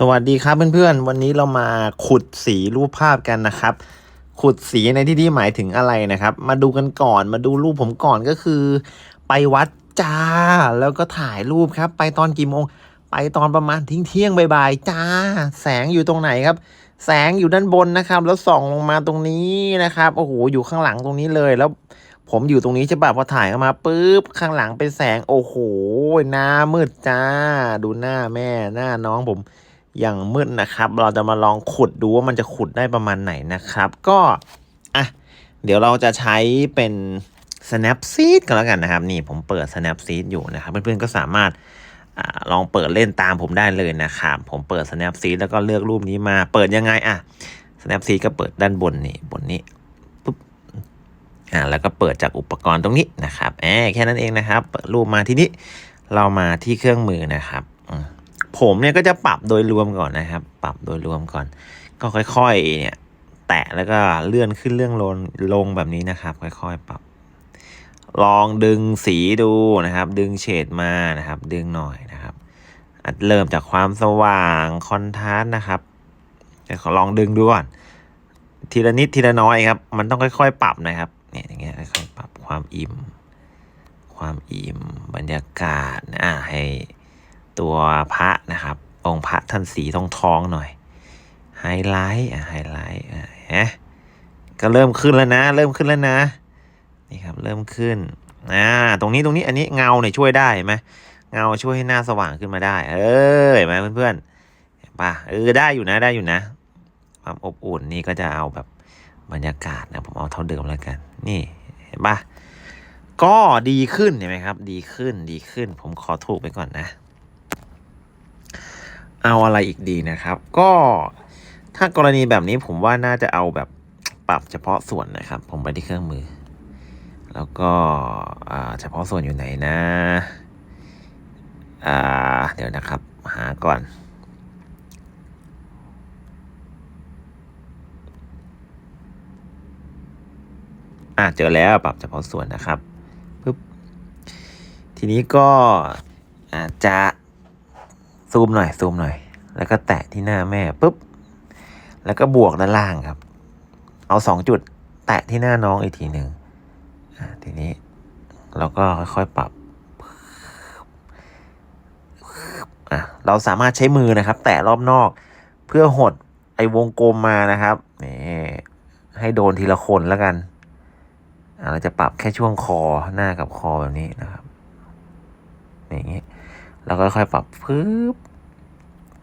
สวัสดีครับเพื่อนๆ วันนี้เรามาขุดสีรูปภาพกันนะครับ ขุดสีในที่นี้หมายถึงอะไรนะครับ มาดูกันก่อนมาดูรูปผมก่อนก็คือ ไปวัดจ้า แล้วก็ถ่ายรูปครับ ไปตอนกี่โมง ไปตอนประมาณทิ้งเที่ยงบ่ายๆจ้า แสงอยู่ตรงไหนครับ แสงอยู่ด้านบนนะครับ แล้วส่องลงมาตรงนี้นะครับโอ้โหอยู่ข้างหลังตรงนี้เลยแล้ว ผมอยู่ตรงนี้ใช่ป่ะพอถ่ายออกมาปุ๊บข้างหลังเป็นแสงโอ้โหหน้ามืดจ้า ดูหน้าแม่หน้าน้องผม อย่างมืดนะครับ เราจะมาลองขุดดูว่ามันจะขุดได้ประมาณไหนนะครับ ก็อะเดี๋ยวเราจะใช้เป็น Snapseed กันแล้วกันนะครับ นี่ผมเปิด Snapseed อยู่นะครับ เพื่อนๆก็สามารถอลองเปิดเล่นตามผมได้เลยนะครับผมเปิด Snapseed แล้วก็เลือกรูปนี้มา เปิดยังไงอะ Snapseed ก็เปิดด้านบนนี่บนนี้ปุ๊บอ่าแล้วก็เปิดจากอุปกรณ์ตรงนี้นะครับแอบแค่นั้นเองนะครับ เปิดรูปมาที่นี้เรามาที่เครื่องมือนะครับ ผมเนี่ยก็จะปรับโดยรวมก่อนนะครับ ปรับโดยรวมก่อน ก็ค่อยๆเนี่ย แตะแล้วก็เลื่อนขึ้นเรื่องลงลงแบบนี้นะครับ ค่อยๆปรับ ลองดึงสีดูนะครับ ดึงเฉดมานะครับ ดึงหน่อยนะครับเริ่มจากความสว่างคอนทราสต์นะครับเดี๋ยวขอลองดึงดูก่อนทีละนิดทีละน้อยครับ มันต้องค่อย ๆ ปรับนะครับเนี่ยอย่างเงี้ยค่อยๆปรับความอิ่ม ความอิ่มบรรยากาศอ่าให้ ตัวพระนะครับ องค์พระท่านสีทองทองหน่อยไฮไลท์อะไฮไลท์อะฮะก็เริ่มขึ้นแล้วนะ เริ่มขึ้นแล้วนะนี่ครับเริ่มขึ้นอ่าตรงนี้ตรงนี้อันนี้เงาเนี่ยช่วยได้ไหมเงาช่วยให้หน้าสว่างขึ้นมาได้ เออเห็นไหมเพื่อนๆเห็นปะเออได้อยู่นะได้อยู่นะ ความอบอุ่นนี่ก็จะเอาแบบบรรยากาศนะผมเอาเท่าเดิมแล้วกัน นี่เห็นปะก็ดีขึ้นเห็นไหมครับ ดีขึ้นดีขึ้น ผมขอถูกไปก่อนนะ เอาอะไรอีกดีนะครับ ก็ถ้ากรณีแบบนี้ผมว่าน่าจะเอาแบบปรับเฉพาะส่วนนะครับ ผมไปที่เครื่องมือ แล้วก็เฉพาะส่วนอยู่ไหนนะเดี๋ยวนะครับ หาก่อนอะเจอแล้วปรับเฉพาะส่วนนะครับปึ๊บทีนี้ก็อาจจะ ซูมหน่อยซูมหน่อย แล้วก็แตะที่หน้าแม่ปุ๊บ แล้วก็บวกด้านล่างครับ เอาสองจุด แตะที่หน้าน้องอีกทีหนึ่งอ่าทีนี้เราก็ค่อยๆปรับอะเราสามารถใช้มือนะครับ แตะรอบนอกเพื่อหดไอ้วงกลมมานะครับนี่ให้โดนทีละคนแล้วกันเราจะปรับแค่ช่วงคอหน้ากับคอแบบนี้นะครับ อย่างนี้ แล้วก็ค่อยปรับปึ๊บ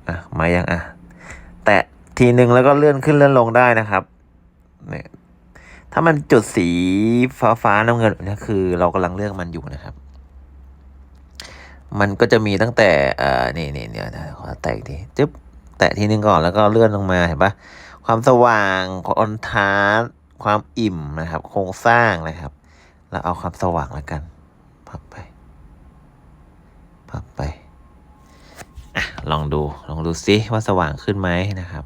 อะมายังอะ แตะทีหนึ่งแล้วก็เลื่อนขึ้นเลื่อนลงได้นะครับเนี่ยถ้ามันจุดสีฟ้าฟ้าๆน้ำเงินนี่คือ เรากำลังเลือกมันอยู่นะครับ มันก็จะมีตั้งแต่เอ่อนี่นี่เดี๋ยขอแตะอีกทีจึ๊บแตะทีหนึ่งก่อนแล้วก็เลื่อนลงมาเห็นปะความสว่างคอนทาสต์ความอิ่มนะครับ โครงสร้างนะครับแล้วเอาความสว่างแล้วกันพับไปพับไป ลองดู ลองดูซิว่าสว่างขึ้นไหมนะครับ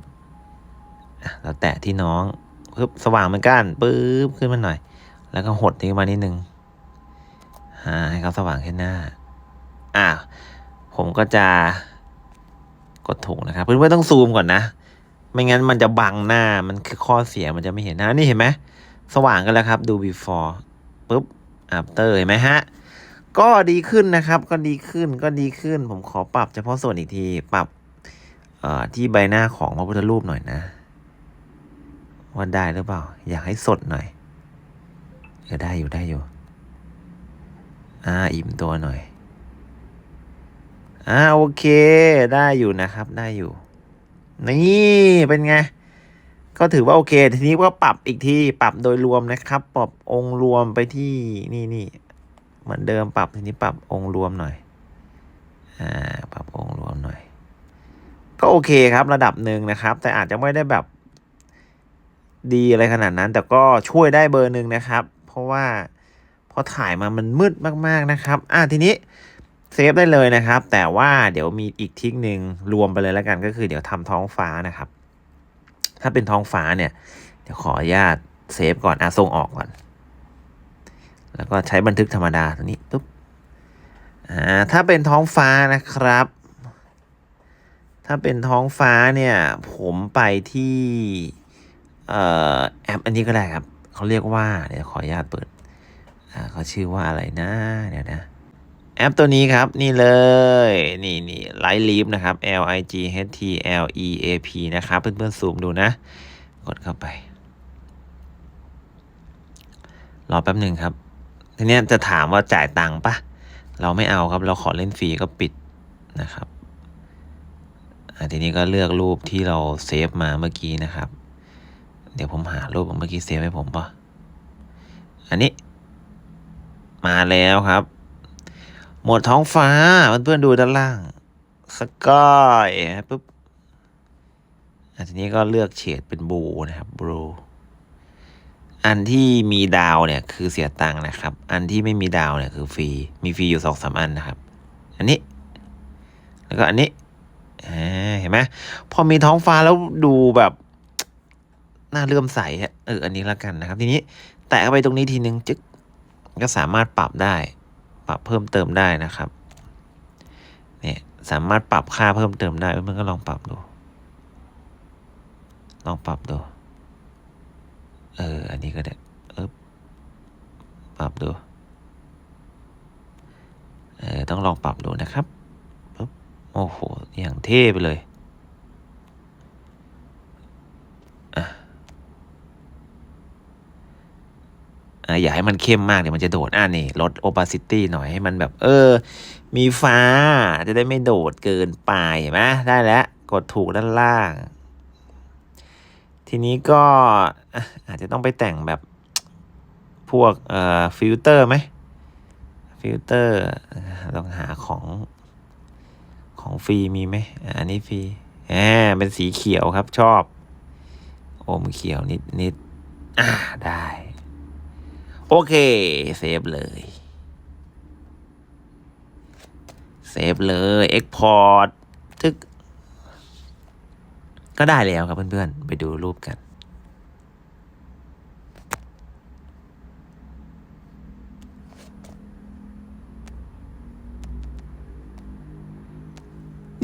เราแตะที่น้องปึ๊บสว่างเหมือนกันปึ๊บขึ้นมาหน่อย แล้วก็หดนี้มานิดนึงอ่าให้เขาสว่างแค่หน้า อะผมก็จะกดถูกนะครับ เพื่อนๆต้องซูมก่อนนะ ไม่งั้นมันจะบังหน้า มันคือข้อเสียมันจะไม่เห็นหน้านี่เห็นไหม สว่างกันแล้วครับ ดู before ปุ๊บ after เห็นไหมฮะ ก็ดีขึ้นนะครับ ก็ดีขึ้นก็ดีขึ้น ผมขอปรับเฉพาะส่วนอีกที ปรับที่ใบหน้าของพระพุทธรูปหน่อยนะว่าได้หรือเปล่า อยากให้สดหน่อยเออได้อยู่ได้อยู่ อ่าอิ่มตัวหน่อย อ่าโอเค ได้อยู่นะครับ ได้อยู่ นี่เป็นไง ก็ถือว่าโอเค ทีนี้ก็ปรับอีกที ปรับโดยรวมนะครับ ปรับองค์รวมไปที่นี่นี่ เหมือนเดิมปรับทีนี้ปรับองค์รวมหน่อย อ่า ปรับองค์รวมหน่อย ก็โอเคครับระดับหนึ่งนะครับ แต่อาจจะไม่ได้แบบดีอะไรขนาดนั้น แต่ก็ช่วยได้เบอร์หนึ่งนะครับ เพราะว่าพอถ่ายมามันมืดมากๆนะครับ อ่าทีนี้เซฟได้เลยนะครับ แต่ว่าเดี๋ยวมีอีกทิกหนึ่งรวมไปเลยแล้วกันก็คือเดี๋ยวทำท้องฟ้านะครับ ถ้าเป็นท้องฟ้าเนี่ย เดี๋ยวขออนุญาตเซฟก่อนอะส่งออกก่อน แล้วก็ใช้บันทึกธรรมดาตัวนี้ปุ๊บอ่าถ้าเป็นท้องฟ้านะครับ ถ้าเป็นท้องฟ้าเนี่ย ผมไปที่เอ่อแอปอันนี้ก็ได้ครับเขาเรียกว่าเดี๋ยวขออนุญาตเปิดอ่าเขาชื่อว่าอะไรนะเดี๋ยวนะแอปตัวนี้ครับนี่เลย นี่นี่ไลท์ลีฟนะครับ L I G H T L E A P นะครับเพื่อนๆซูมดูนะ กดเข้าไป รอแป๊บหนึ่งครับ ทีนี้จะถามว่าจ่ายตังค์ปะเราไม่เอาครับ เราขอเล่นฟรีก็ปิดนะครับทีนี้ก็เลือกรูปที่เราเซฟมาเมื่อกี้นะครับ เดี๋ยวผมหารูปเมื่อกี้เซฟให้ผมปะอันนี้ มาแล้วครับ หมดท้องฟ้าเพื่อนๆดูด้านล่างสกายปุ๊บอะทีนี้ก็เลือกเฉดเป็นบลูนะครับบลู อันที่มีดาวเนี่ยคือเสียตังค์นะครับ อันที่ไม่มีดาวเนี่ยคือฟรี มีฟรีอยู่สองสามอันนะครับ อันนี้ แล้วก็อันนี้เห็นไหมพอมีท้องฟ้าแล้วดูแบบน่าเลื่อมใสอะเอออันนี้แล้วกันนะครับ ทีนี้ แตะเข้าไปตรงนี้ทีนึงจึ๊กก็สามารถปรับได้ ปรับเพิ่มเติมได้นะครับเนี่ยสามารถปรับค่าเพิ่มเติมได้เพื่อนก็ลองปรับดู ลองปรับดู เออ อันนี้ก็ได้เออปรับดู เออ ต้องลองปรับดูนะครับปึ๊บโอ้โห อย่างเท่ไปเลยอะอย่าให้มันเข้มมากเดี๋ยวมันจะโดด อ่านี่ ลด opacity หน่อยให้มันแบบ เออ มีฟ้า จะได้ไม่โดดเกินไปเห็นไหมได้แล้ว กดถูกด้านล่าง ทีนี้ก็อาจจะต้องไปแต่งแบบพวกเอ่อฟิลเตอร์ไหมฟิลเตอร์ลองหาของของฟรีมีไหมอันนี้ฟรีแหมเป็นสีเขียวครับชอบ อมเขียวนิดนิดอ่าได้ โอเค เซฟเลย เซฟเลย Export ทึก ก็ได้แล้วครับเพื่อนๆ ไปดูรูปกัน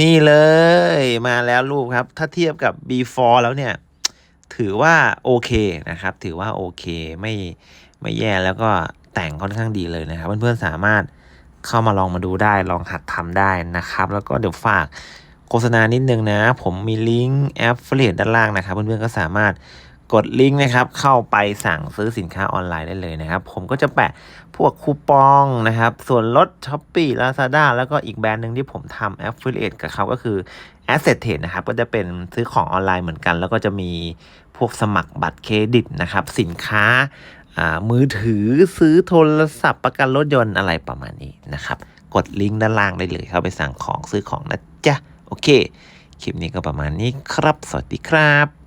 นี่เลยมาแล้วรูปครับ ถ้าเทียบกับ before แล้วเนี่ย ถือว่าโอเคนะครับ ถือว่าโอเคไม่ไม่แย่แล้วก็แต่งค่อนข้างดีเลยนะครับ เพื่อนๆ สามารถเข้ามาลองมาดูได้ลองหัดทำได้นะครับ แล้วก็เดี๋ยวฝาก ฆษณานิดนึงนะ ผมมีลิงก์แอปเฟลียด้านล่างนะครับเพื่อนๆก็สามารถกดลิงก์นะครับเข้าไปสั่งซื้อสินค้าออนไลน์ได้เลยนะครับ ผมก็จะแปะพวกคูปองนะครับ ส่วนลด s h อ p e e Lazada แล้วก็อีกแบรนด์หนึ่งที่ผมทำ Affiliate กับเขาก็คือ Asset Trade นะครับ ก็จะเป็นซื้อของออนไลน์เหมือนกัน แล้วก็จะมีพวกสมัครบัตรเครดิตนะครับ สินค้ามือถือซื้อโทรศัพท์ประกันรถยนต์อะไรประมาณนี้นะครับ กดลิงก์ด้านล่างได้เลยเข้าไปสั่งของซื้อของนะจ๊ะ โอเค คลิปนี้ก็ประมาณนี้ครับ สวัสดีครับ